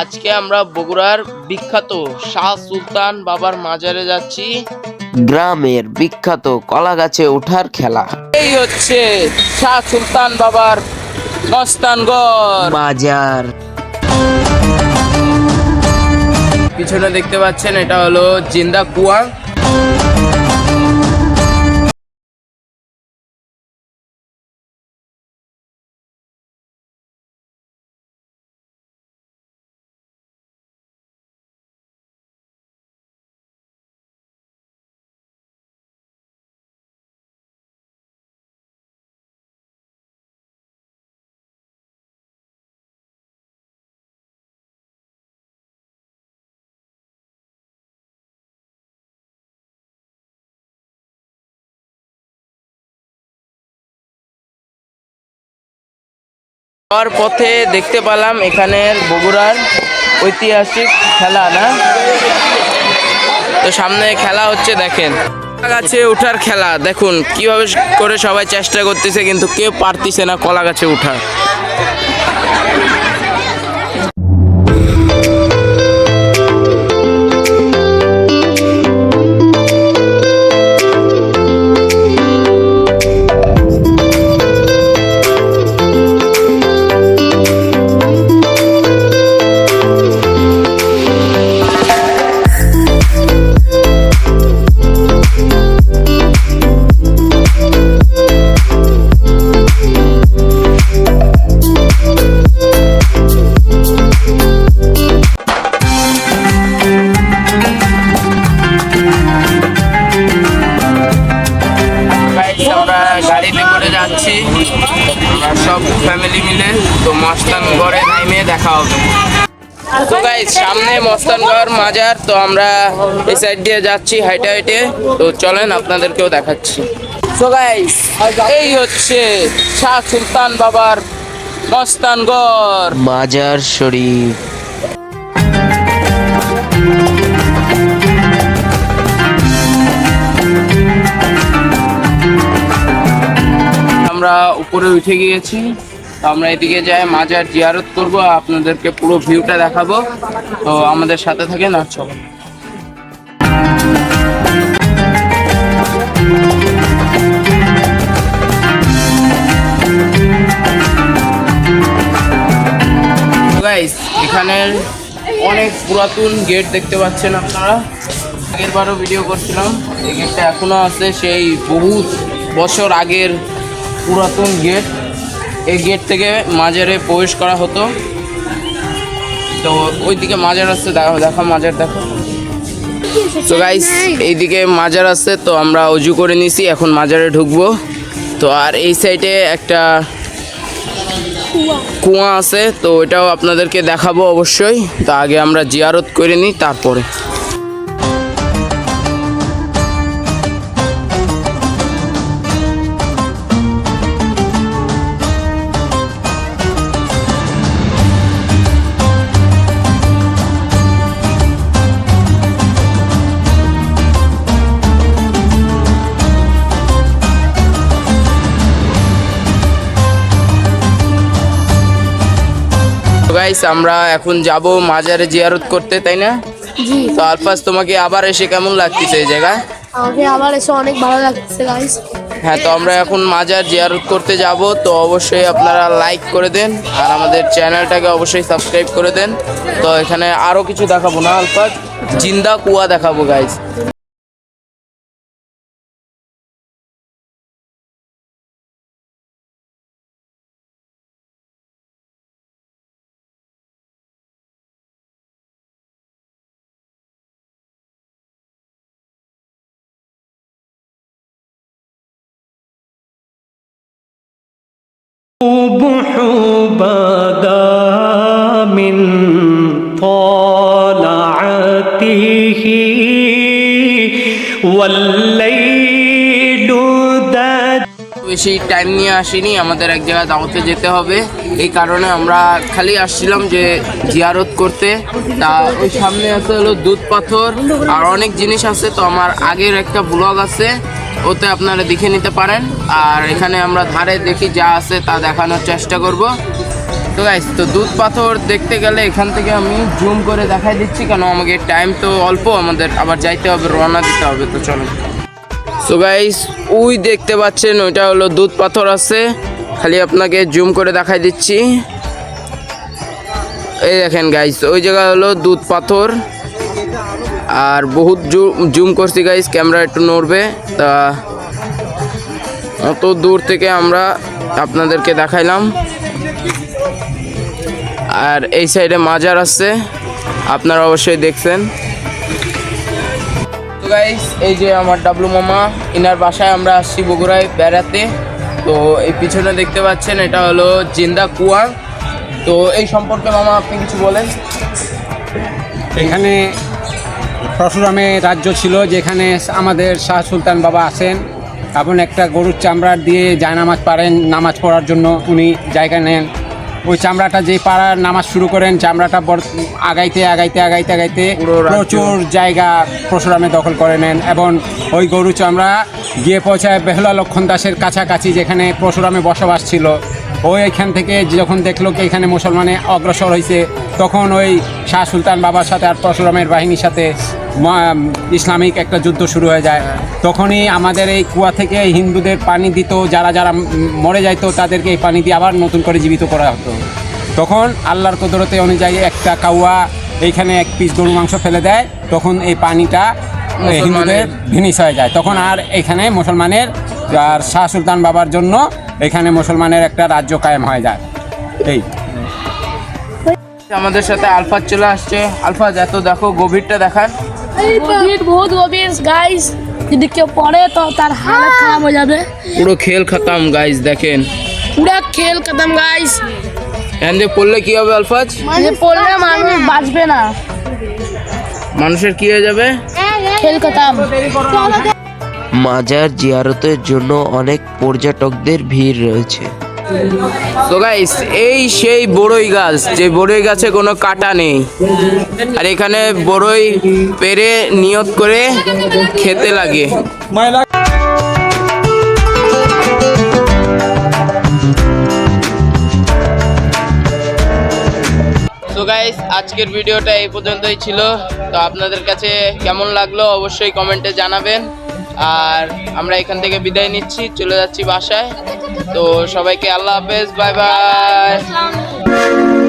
আজকে আমরা বগুড়ার বিখ্যাত শাহ সুলতান বাবার মাজারে যাচ্ছি। গ্রামের বিখ্যাত কলা গাছে ওঠার খেলা। এই হচ্ছে শাহ সুলতান বাবার মস্তানগড়। বাজার। পিছনে দেখতে পাচ্ছেন এটা হলো জিন্দা কুয়া। যাওয়ার পথে দেখতে পেলাম এখানের বগুড়ার ঐতিহাসিক খেলা, না? তো সামনে খেলা হচ্ছে, দেখেন। গাছে ওঠার খেলা, দেখুন, কীভাবে করে সবাই চেষ্টা করতেছে, কিন্তু কেউ পারতিছে না কলা গাছে ওঠার মস্তানগড়ে নাইমে দেখা হবে। তো গাইজ সামনে মস্তানগড় মাজার তো আমরা এই সাইড দিয়ে যাচ্ছি হাইটে হাইটে। তো চলেন আপনাদেরকেও দেখাচ্ছি। তো গাইজ এই হচ্ছে শাহ সুলতান বাবার মস্তানগড় মাজার শরীফ। আমরা উপরে উঠে গিয়েছি। আমরা এদিকে যাই মাজার জিয়ারত করব আপনাদেরকে পুরো ভিউটা দেখাবো। তো আমাদের সাথে থাকেন আর চলো গাইস এখানের অনেক পুরাতন গেট দেখতে পাচ্ছেন আপনারা। আগের বারও ভিডিও করছিলাম, এই গেটটা এখনও আছে, সেই বহু বছর আগের পুরাতন গেট এই গেট থেকে মাজারে প্রবেশ করা হতো। তো ওইদিকে মাজার আছে দেখো দেখো মাজার দেখো। তো গাইস এইদিকে মাজার আছে, তো আমরা অজু করে নিছি, এখন মাজারে ঢুকবো। তো আর এই সাইডে একটা কুয়া আছে, তো এটাও আপনাদেরকে দেখাবো অবশ্যই। তো আগে আমরা জিয়ারত করে নিই, তারপরে। গাইস আমরা এখন যাব মাজারে জিয়ারত করতে তাই না? জি। তো আলফাজ তোমাকে আবার এসে কেমন লাগতেছে এই জায়গা? আমাকে আবার এসে অনেক ভালো লাগছে গাইস হ্যাঁ তো আমরা এখন মাজার জিয়ারত করতে যাব তো অবশ্যই আপনারা লাইক করে দেন আর আমাদের চ্যানেলটাকে অবশ্যই সাবস্ক্রাইব করে দেন। তো এখানে আরও কিছু দেখাবো না আলফাজ? জিন্দা কুয়া দেখাবো গাইস بدا من طلعته والليل دج বেশি টাইম নিয়ে আসিনি আমাদের এক জায়গায় দাওয়াতে যেতে হবে এই কারণে আমরা খালি আসছিলাম যে জিয়ারত করতে তা ওই সামনে আছে হলো দুধ পাথর আর অনেক জিনিস আছে তো আমার আগের একটা ব্লগ আছে ওতে আপনারা দেখে নিতে পারেন। আর এখানে আমরা ধারে দেখি যা আছে তা দেখানোর চেষ্টা করব। তো গাইস তো দুধ পাথর দেখতে গেলে এখান থেকে আমি জুম করে দেখাই দিচ্ছি, কেন আমাকে টাইম তো অল্প, আমাদের আবার যাইতে হবে, রওনা দিতে হবে, তো চলো সো গাইস ওই দেখতে পাচ্ছেন, ওইটা হলো দুধ পাথর আছে। খালি আপনাকে জুম করে দেখাই দিচ্ছি। এই দেখেন গাইস ওই জায়গা হলো দুধ পাথর। আর বহুত জুম করছি গাইস ক্যামেরা একটু নড়বে। তা অত দূর থেকে আমরা আপনাদেরকে দেখাইলাম। আর এই সাইডে মাজার আছে, আপনারা অবশ্যই দেখছেন। তো গাইস এই যে আমার ডাবলু মামা, ইনার বাসায় আমরা আসছি বগুড়ায় বেড়াতে। তো এই পিছনে দেখতে পাচ্ছেন, এটা হলো জিন্দা কুয়া। তো এই সম্পর্কে মামা আপনি কিছু বলেন। এখানে পরশুরামে রাজ্য ছিল যেখানে আমাদের শাহ সুলতান বাবা আছেন এবং একটা গরুর চামড়া দিয়ে জায়নামাজ পারেন নামাজ পড়ার জন্য উনি জায়গা নেন। ওই চামড়াটা যে পাড়ার নামাজ শুরু করেন চামড়াটা আগাইতে আগাইতে আগাইতে আগাইতে প্রচুর জায়গা পরশুরামে দখল করে নেন এবং ওই গরু চামড়া গিয়ে পৌঁছায় বেহলা লক্ষণ দাসের কাছাকাছি যেখানে পরশুরামে বসবাস ছিল। ওই এখান থেকে যখন দেখল কি এখানে মুসলমানে অগ্রসর হয়েছে তখন ওই শাহ সুলতান বাবার সাথে আর পরশুরামের বাহিনীর সাথে ইসলামিক একটা যুদ্ধ শুরু হয়ে যায়। তখনই আমাদের এই কুয়া থেকে হিন্দুদের পানি দিত যারা যারা মরে যাইতো তাদেরকে এই পানি দিয়ে আবার নতুন করে জীবিত করা হতো। তখন আল্লাহর কদরতে অনুযায়ী একটা কাউয়া এইখানে এক পিস গরু মাংস ফেলে দেয় তখন এই পানিটা হিন্দুদের ভিনিস হয়ে যায়। তখন আর এখানে মুসলমানের আর শাহ সুলতান বাবার জন্য এখানে মুসলমানের একটা রাজ্য কায়েম হয়ে যায়। এই। আমাদের সাথে আলফাজ চলে আসছে। আলফাজ এত দেখো গভীরটা দেখান। গভীর বহুত গভীর। গাইস যদি কেউ পড়ে তো তার হালত খারাপ হয়ে যাবে। পুরো খেল খতম গাইস দেখেন। পুরা খেল খতম গাইস দিয়ে পড়লে কি হবে আলফাজ যে পড়লে মানুষ বাঁচবে না। মানুষের কি হয়ে যাবে? খেল খতম। মাজার জিয়ারতের জন্য অনেক পর্যটকদের ভিড় রয়েছে। তো গাইস এই সেই বড়ই গাছ, যে বড়ই গাছে কোনো কাটা নেই। আর এখানে বড়ই পেরে নিয়ত করে খেতে লাগে। তো গাইস আজকের ভিডিওটা এই পর্যন্তই ছিল। তো আপনাদের কাছে কেমন লাগল অবশ্যই কমেন্টে জানাবেন। আর আমরা এখান থেকে বিদায় নিচ্ছি, চলে যাচ্ছি বাসায়। তো সবাইকে আল্লাহ হাফেজ, বাই বাই।